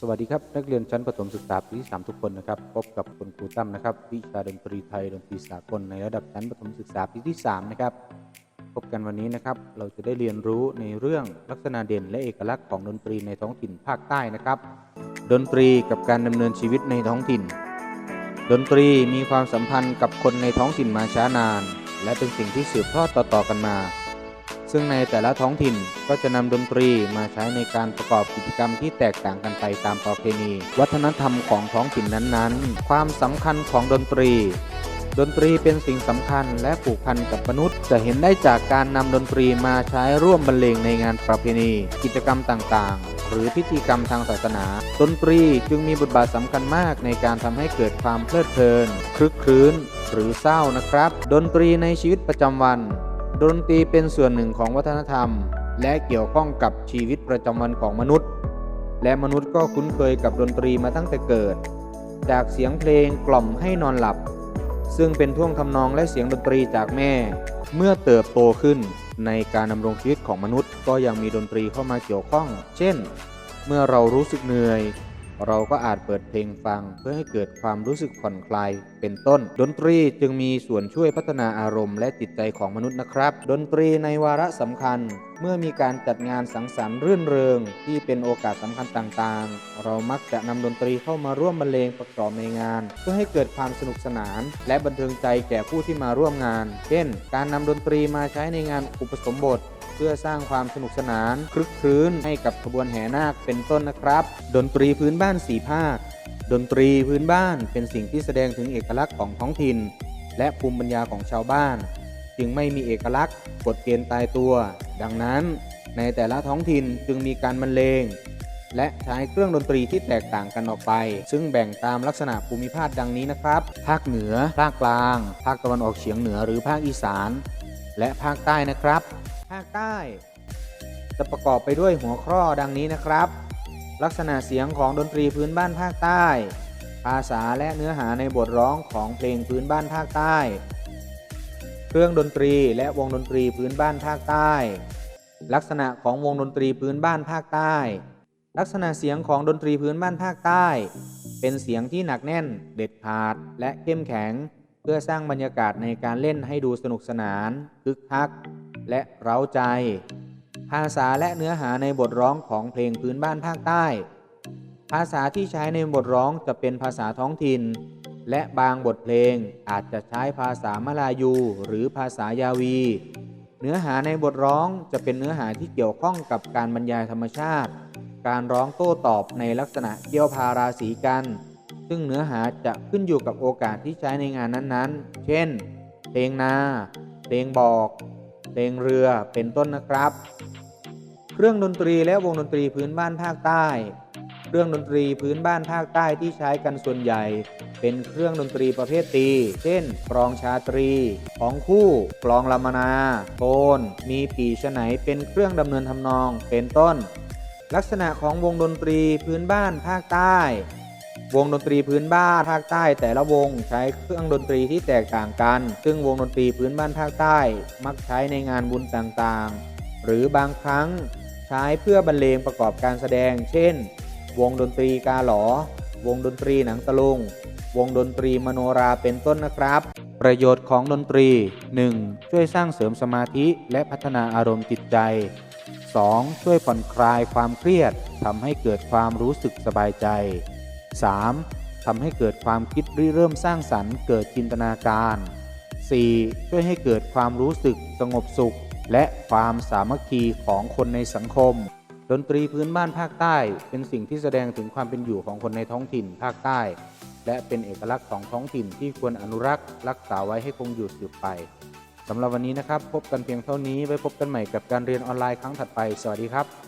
สวัสดีครับ นักเรียนชั้นประถมศึกษาปีที่3ทุกคนนะครับ พบกับคุณครูตั้มนะครับ วิชาดนตรีไทยดนตรีสากลในระดับชั้นประถมศึกษาปีที่3นะครับพบกันวันนี้นะครับ เราจะได้เรียนรู้ในเรื่องลักษณะเด่นและเอกลักษณ์ของดนตรีในท้องถิ่นภาคใต้นะครับ ดนตรีกับการดำเนินชีวิตในท้องถิ่น ดนตรีมีความสัมพันธ์กับคนในท้องถิ่นมาช้านาน และเป็นสิ่งที่สืบทอดต่อๆกันมา ซึ่งในแต่ละท้องถิ่นก็จะนำดนตรีมาใช้ในการประกอบกิจกรรมที่แตกต่างกันไปตามประเพณี วัฒนธรรมของท้องถิ่นนั้นๆ ความสำคัญของดนตรี ดนตรีเป็นสิ่งสำคัญและผูกพันกับมนุษย์ จะเห็นได้จากการนำดนตรีมาใช้ร่วมบรรเลงในงานประเพณี กิจกรรมต่างๆหรือพิธีกรรมทางศาสนา ดนตรีจึงมีบทบาทสำคัญมากในการทำให้เกิดความเพลิดเพลินคลึกครื้น หรือเศร้านะครับ ดนตรีในชีวิตประจำวัน ดนตรีเป็นส่วนหนึ่งของวัฒนธรรม และเกี่ยวข้องกับชีวิตประจำวันของมนุษย์ และมนุษย์ก็คุ้นเคยกับดนตรีมาตั้งแต่เกิด จากเสียงเพลงกล่อมให้นอนหลับ ซึ่งเป็นท่วงทำนองและเสียงดนตรีจากแม่ เมื่อเติบโตขึ้นในการดำรงชีวิตของมนุษย์ ก็ยังมีดนตรีเข้ามาเกี่ยวข้อง เช่น เมื่อเรารู้สึกเหนื่อย เราก็อาจเปิดเพลงฟังเพื่อให้เกิดความรู้สึกผ่อนคลาย เป็นต้น ดนตรีจึงมีส่วนช่วยพัฒนาอารมณ์และจิตใจของมนุษย์นะครับ ดนตรีในวาระสำคัญ เมื่อมีการจัดงานสังสรรค์รื่นเริง ที่เป็นโอกาสสำคัญต่างๆ เรามักจะนำดนตรีเข้ามาร่วมบรรเลงประกอบในงาน เพื่อให้เกิดความสนุกสนาน และบันเทิงใจแก่ผู้ที่มาร่วมงาน เช่น การนำดนตรีมาใช้ในงานอุปสมบท พื่อสร้างความสนุกสนานคลึกครื้นให้กับขบวนแห่นาคเป็นต้นนะครับ ดนตรีพื้นบ้านสีภาค ดนตรีพื้นบ้านเป็นสิ่งที่แสดงถึงเอกลักษณ์ของท้องถิ่น และภูมิปัญญาของชาวบ้าน จึงไม่มีเอกลักษณ์กฎเกณฑ์ตายตัว ดังนั้น ในแต่ละท้องถิ่นจึงมีการบรรเลงและใช้เครื่องดนตรีที่แตกต่างกันออกไป ซึ่งแบ่งตามลักษณะภูมิภาคดังนี้นะครับ ภาคเหนือ ภาคกลาง ภาคตะวันออกเฉียงเหนือหรือภาคอีสาน และภาคใต้นะครับ ภาคใต้ จะประกอบไปด้วยหัวข้อดังนี้นะครับ ลักษณะเสียงของดนตรีพื้นบ้านภาคใต้ ภาษาและเนื้อหาในบทร้องของเพลงพื้นบ้านภาคใต้ เครื่องดนตรีและวงดนตรีพื้นบ้านภาคใต้ ลักษณะของวงดนตรีพื้นบ้านภาคใต้ ลักษณะเสียงของดนตรีพื้นบ้านภาคใต้ เป็นเสียงที่หนักแน่น เด็ดขาด และเข้มแข็ง เพื่อสร้างบรรยากาศในการเล่นให้ดูสนุกสนานคึกคัก และเร้าใจ ภาษาและเนื้อหาในบทร้องของเพลงพื้นบ้านภาคใต้ ภาษาที่ใช้ในบทร้องจะเป็นภาษาท้องถิ่น และบางบทเพลงอาจจะใช้ภาษามลายูหรือภาษายาวี เนื้อหาในบทร้องจะเป็นเนื้อหาที่เกี่ยวข้องกับการบรรยายธรรมชาติ การร้องโต้ตอบในลักษณะเกี่ยวพาราสีกันซึ่งเนื้อหาจะขึ้นอยู่กับโอกาสที่ใช้ในงานนั้นๆ เช่น เพลงนา เพลงบอก ลงเรือเป็นต้นนะครับ เครื่องดนตรีและวงดนตรีพื้นบ้านภาคใต้ เครื่องดนตรีพื้นบ้านภาคใต้ที่ใช้กันส่วนใหญ่ เป็นเครื่องดนตรีประเภทตี เช่นกลองชาตรี ของคู่กลองลามนาโทนมีปีฉไหนเป็นเครื่องดำเนินทำนองเป็นต้น ลักษณะของวงดนตรีพื้นบ้านภาคใต้ วงดนตรีพื้นบ้านภาคใต้ แต่ละวงใช้เครื่องดนตรีที่แตกต่างกัน ซึ่งวงดนตรีพื้นบ้านภาคใต้ มักใช้ในงานบุญต่างๆ หรือบางครั้งใช้เพื่อบรรเลงประกอบการแสดง เช่น วงดนตรีกาหลอ วงดนตรีหนังตะลุง วงดนตรีมโนราเป็นต้นนะครับ ประโยชน์ของดนตรี 1. ช่วยสร้างเสริมสมาธิและพัฒนาอารมณ์จิตใจ 2. ช่วยผ่อนคลายความเครียดทำให้เกิดความรู้สึกสบายใจ 3. ทำให้เกิดความคิดริเริ่มสร้างสรรค์ เกิดจินตนาการ 4. ช่วยให้เกิดความรู้สึกสงบสุข และความสามัคคีของคนในสังคม ดนตรีพื้นบ้านภาคใต้ เป็นสิ่งที่แสดงถึงความเป็นอยู่ของคนในท้องถิ่นภาคใต้ และเป็นเอกลักษณ์ของท้องถิ่นที่ควรอนุรักษ์ รักษาไว้ให้คงอยู่สืบไปสำหรับวันนี้นะครับ พบกันเพียงเท่านี้ไว้พบกันใหม่กับการเรียนออนไลน์ครั้งถัดไป สวัสดีครับ